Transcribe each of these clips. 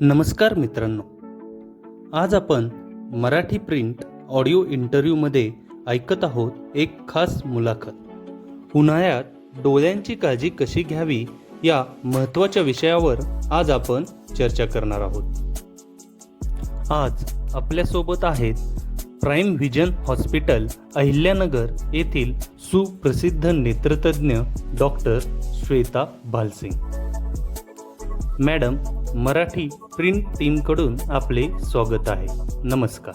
नमस्कार मित्रांनो. आज आपण मराठी प्रिंट ऑडिओ इंटरव्ह्यूमध्ये ऐकत आहोत एक खास मुलाखत. उन्हाळ्यात डोळ्यांची काळजी कशी घ्यावी या महत्त्वाच्या विषयावर आज आपण चर्चा करणार आहोत. आज आपल्यासोबत आहेत प्राईम व्हिजन हॉस्पिटल अहिल्यानगर येथील सुप्रसिद्ध नेत्रतज्ञ doctor Shweta Bhalsing. Madam Marathi print टीमकडून आपले स्वागत आहे. नमस्कार.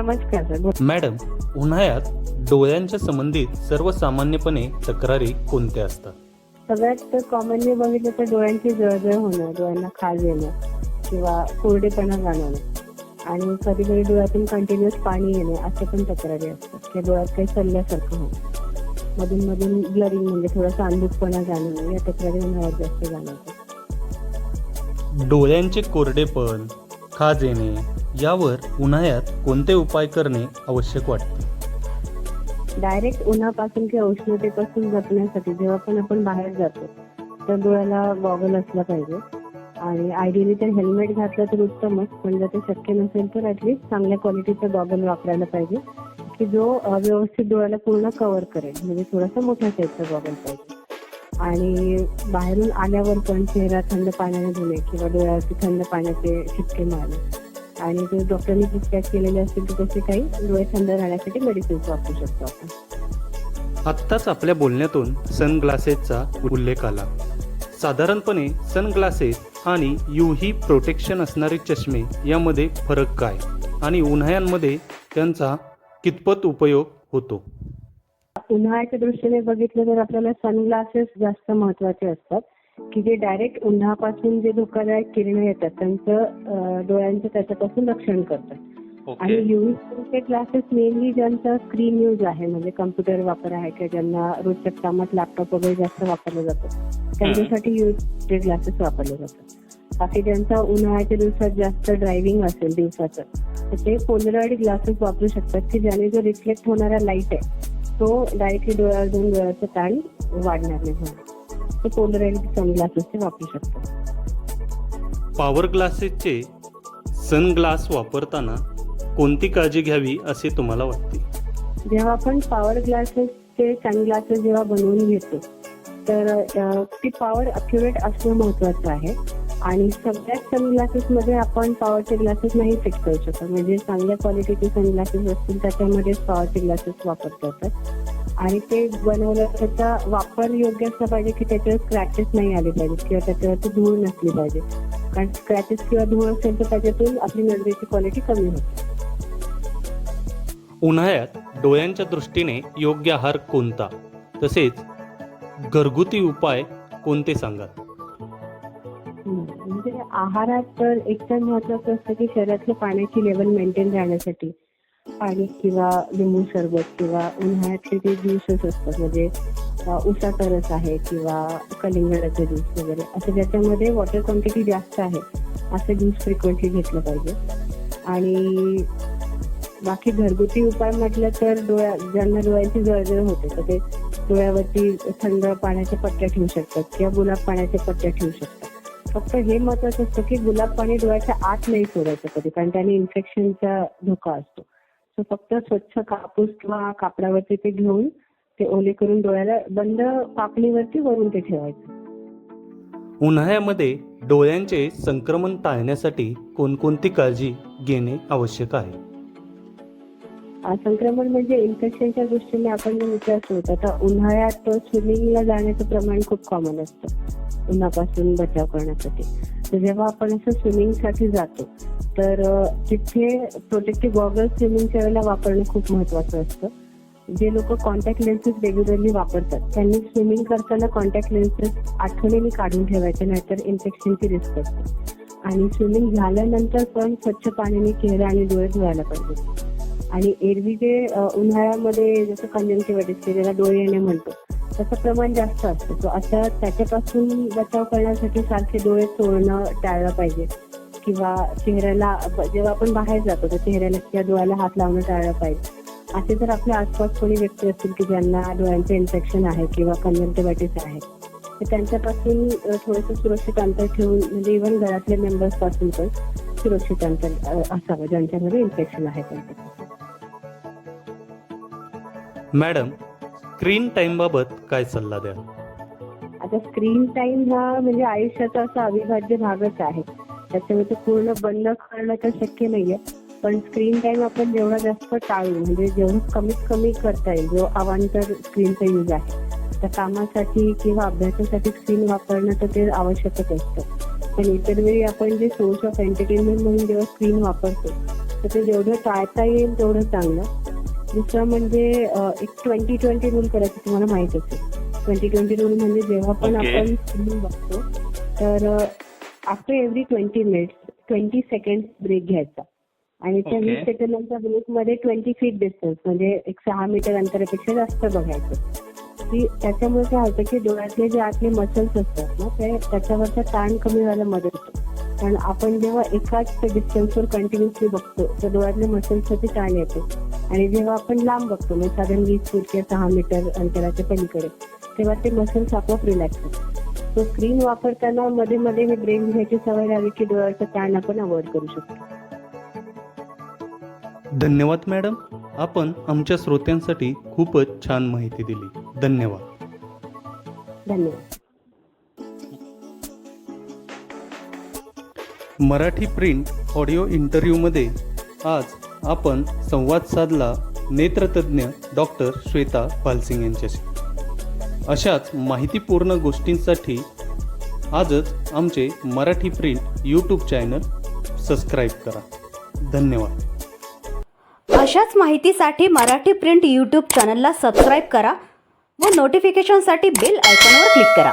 नमस्कार. मॅडम उन्हाळ्यात डोळ्यांच्या संबंधित सर्वसामान्यपणे तक्रारी कोणत्या असतात? सगळ्यात कॉमनली बघितलं तर डोळ्यांची जळजळ होणं डोळ्यांना खाज येणं किंवा कोरडेपणा जाणवणं. आणि कधी कधी डोळ्यातून कंटिन्युअस पाणी येणे असे पण तक्रारी असतात. की डोळ्यात काही सल्ल्यासारखं होणं मधून मधून ब्लरिंग म्हणजे थोडासा अंधुकपणा जाणवणं या तक्रारी उन्हाळ्यात जास्त जाणवतात डोळ्यांचे कोरडेपण खाज येणे यावर उन्हाळ्यात कोणते उपाय करणे आवश्यक वाटते? डायरेक्ट उन्हापासून किंवा उष्णतेपासून जपण्यासाठी जेव्हा पण आपण बाहेर जातो तर डोळ्याला गॉगल असला पाहिजे. आणि आयडियली तर हेल्मेट घातलं तर उत्तमच पण जर ते शक्य नसेल तर ऍटलीस्ट चांगल्या क्वालिटीचा गॉगल वापरायला पाहिजे की जो व्यवस्थित डोळ्याला पूर्ण कव्हर करेल. म्हणजे थोडासा मोठ्या साईजचा गॉगल पाहिजे. आणि बाहेरून आल्यावर पण चेहरा थंड पाण्याने धुणे किंवा डोळ्यावरती थंड पाण्याचे शिटके मारणे. आणि ते डॉक्टरनी प्रिस्क्राईब केलेले असतील तर तसे काही डोळे थंड राहण्यासाठी मेडिसिन्स वापरू शकतो आपण. आत्ताच आपल्या बोलण्यातून सनग्लासेसचा उल्लेख आला. साधारणपणे सनग्लासेस आणि यूही प्रोटेक्शन असणारे चष्मे यामध्ये फरक काय? आणि उन्हाळ्यांमध्ये त्यांचा कितपत उपयोग होतो? उन्हाळ्याच्या दृष्टीने बघितलं तर आपल्याला सनग्लासेस जास्त महत्त्वाचे असतात. की जे डायरेक्ट उन्हापासून जे धोकादायक किरण येतात त्यांचं डोळ्यांचं त्याच्यापासून रक्षण करतात. आणि युव्ही ग्लासेस मेनली ज्यांचा स्क्रीन यूज आहे म्हणजे कम्प्युटर वापर आहे किंवा ज्यांना रोजच्या कामात लॅपटॉप वगैरे जास्त वापरलं जातं त्यांच्यासाठी युव्ही ग्लासेस वापरले जातात. बाकी ज्यांचा उन्हाळ्याच्या दिवसात जास्त ड्रायव्हिंग असेल दिवसाचं तर ते पोलरॉइड ग्लासेस वापरू शकतात की ज्याने जो रिफ्लेक्ट होणारा लाइट आहे तो डायरेक्टली डोळ्यावर जाऊन डोळ्याचं ताण वाढणार नाही. ते पोलरॉइड सनग्लासेस ते वापरू शकतात पॉवर ग्लासेसचे सनग्लास वापरताना कोणती काळजी घ्यावी असे तुम्हाला वाटते? जेव्हा आपण पॉवर ग्लासेसचे सनग्लासेस जेव्हा बनवून घेतो तर ती पॉवर अक्युरेट असणं महत्वाचं आहे. आणि सगळ्यात सनग्लासेस मध्ये आपण पॉवरचे ग्लासेस नाही फिट करू शकत. म्हणजे चांगल्या क्वालिटीचे सनग्लासेस असतील त्याच्यामध्ये पॉवरचे ग्लासेस वापरता येतात आणि ते बनवलं त्याचा वापर योग्य असला पाहिजे की त्याच्यावर स्क्रॅचेस नाही आले पाहिजेत किंवा त्याच्यावरती धूळ नसली पाहिजे. कारण स्क्रॅचेस किंवा धूळ असेल तर त्याच्यातून आपली नजरेची क्वालिटी कमी होते. उन्हाळ्यात डोळ्यांच्या दृष्टीने योग्य आहार कोणता? तसेच घरगुती उपाय कोणते सांगाल? आहारात तर एकदम महत्वाचं असतं की शरीरातलं पाण्याची लेवल मेंटेन राहण्यासाठी. पाणी किंवा लिंबू सरबत किंवा उन्हाळ्यातले जे ज्यूसेस असतात म्हणजे उसाचा रस आहे किंवा कलिंगडाचे ज्यूस वगैरे असं ज्याच्यामध्ये वॉटर क्वांटिटी जास्त आहे असं ज्यूस फ्रिक्वेंटली घेतलं पाहिजे. आणि बाकी घरगुती उपाय म्हटलं तर डोळ्या ज्यांना डोळ्यांची जळजळ होते तर ते डोळ्यावरती थंड पाण्याच्या पट्ट्या ठेवू शकतात किंवा गुलाब पाण्याच्या पट्ट्या ठेवू शकतात. फक्त हे महत्वाचं असतं की गुलाब पाणी डोळ्याच्या आत नाही सोडायचं कधी कारण त्याने इन्फेक्शनचा धोका असतो. सो फक्त स्वच्छ कापूस किंवा कापडावरती ते घेऊन ते ओले करून डोळ्याला बंद पापणीवरती वरून ते ठेवायचं. उन्हाळ्यामध्ये डोळ्यांचे संक्रमण टाळण्यासाठी कोणकोणती काळजी घेणे आवश्यक आहे? संक्रमण म्हणजे इन्फेक्शनच्या दृष्टीने आपण जे विचारतो तर आता उन्हाळ्यात स्विमिंगला जाण्याचं प्रमाण खूप कॉमन असतं. उन्हापासून बचाव करण्यासाठी. तर जेव्हा आपण असं स्विमिंगसाठी जातो तर तिथे प्रोटेक्टिव्ह गॉगल्स स्विमिंगच्या वेळेला वापरणं खूप महत्वाचं असतं. जे लोक कॉन्टॅक्ट लेन्सेस रेग्युलरली वापरतात त्यांनी स्विमिंग करताना कॉन्टॅक्ट लेन्सेस आठवणीने काढून ठेवायचे नाहीतर इन्फेक्शनची रिस्क असते. आणि स्विमिंग झाल्यानंतर पण स्वच्छ पाण्याने चेहरा आणि डोळे धुवायला पाहिजे. आणि एरवी जे उन्हाळ्यामध्ये जसं कंजंक्टिव्हायटिस ज्याला डोळे येणे म्हणतो त्याचं प्रमाण जास्त असतं. सो अशा त्याच्यापासून बचाव करण्यासाठी सारखे डोळे चोळणं टाळलं पाहिजे. किंवा चेहऱ्याला जेव्हा आपण बाहेर जातो तर चेहऱ्याला किंवा डोळ्याला हात लावणं टाळलं पाहिजे. असे जर आपल्या आसपास कोणी व्यक्ती असतील की ज्यांना डोळ्यांचं इन्फेक्शन आहे किंवा कंजंक्टिव्हायटिस आहे तर त्यांच्यापासून थोडंसं सुरक्षित अंतर ठेवून म्हणजे इव्हन घरातल्या मेंबर्सपासून पण सुरक्षित अंतर असावं ज्यांच्यामध्ये इन्फेक्शन आहे त्यांच्यापासून मॅडम स्क्रीन टाईमबाबत काय सल्ला द्याल? आता स्क्रीन टाइम हा म्हणजे आयुष्याचा असा अविभाज्य भागच आहे. त्याच्यामुळे ते पूर्ण बंद करणं तर शक्य नाहीये. पण स्क्रीन टाइम आपण जेवढा जास्त टाळू म्हणजे जेवढं कमीत कमी करता येईल जो अवांतर स्क्रीनचा यूज आहे त्या कामासाठी किंवा अभ्यासासाठी स्क्रीन वापरणं तर ते आवश्यकच असतं. पण इतर वेळी आपण जे सोर्स ऑफ एंटरटेनमेंट म्हणून जेव्हा स्क्रीन वापरतो तर ते जेवढं टाळता येईल तेवढं चांगलं. दुसरं म्हणजे एक ट्वेंटी ट्वेंटी रूल करायचं तुम्हाला माहीत असेल. ट्वेंटी ट्वेंटी रूल म्हणजे जेव्हा पण. आपण स्क्रीन बघतो तर after every twenty minutes twenty second break घ्यायचा. आणि त्या. वीस सेकंदांच्या ब्रेकमध्ये ट्वेंटी फीट डिस्टन्स म्हणजे एक सहा मीटर अंतरापेक्षा जास्त बघायचं. की त्याच्यामुळे काय होतं की डोळ्यातले जे आतले मसल्स असतात ना ते त्याच्यावरचा ताण कमी व्हायला मदत होतो. कारण आपण जेव्हा एकाच डिस्टन्सवर कंटिन्युअसली बघतो तर डोळ्यातल्या मसल्सवरती ताण येतो. आणि जेव्हा आपण लांब बघतो म्हणजे साधारण वीस फूट किंवा सहा मीटर अंतराच्या पलीकडे तेव्हा ते मसल्स आपोआप रिलॅक्स होतात. तो स्क्रीन वापरताना मध्ये मध्ये हे ब्रेक घ्यायची सवय लागली की डोळ्याचा ताण आपण अवॉइड करू शकतो. धन्यवाद मॅडम. आपण आमच्या श्रोत्यांसाठी खूपच छान माहिती दिली. धन्यवाद. धन्यवाद. मराठी प्रिंट ऑडिओ इंटरव्ह्यूमध्ये आज आपण संवाद साधला नेत्रतज्ज्ञ डॉक्टर श्वेता पालसिंग यांच्याशी. अशाच माहितीपूर्ण गोष्टींसाठी आजच आमचे Marathi print YouTube channel subscribe करा. धन्यवाद. अशाच माहितीसाठी मराठी प्रिंट यूट्यूब चॅनलला सबस्क्राईब करा व नोटिफिकेशनसाठी बेल आयकॉनवर क्लिक करा.